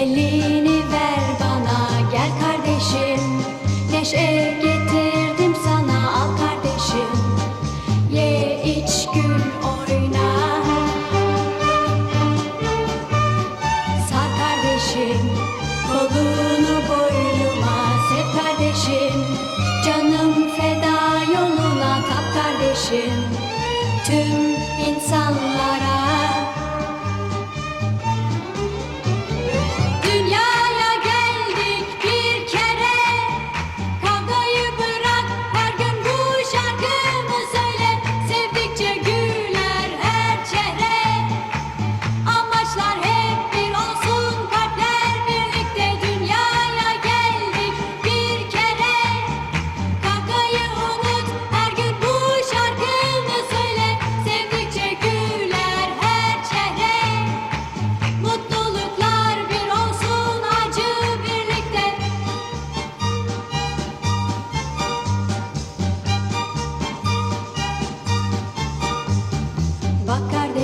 Elini ver bana gel kardeşim. Neşe getirdim sana al kardeşim. Ye iç gül oyna. Sar kardeşim kolunu boynuma sev kardeşim. Canım feda yoluna tap kardeşim. Tüm insanlara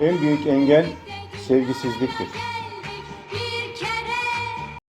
En büyük engel sevgisizliktir.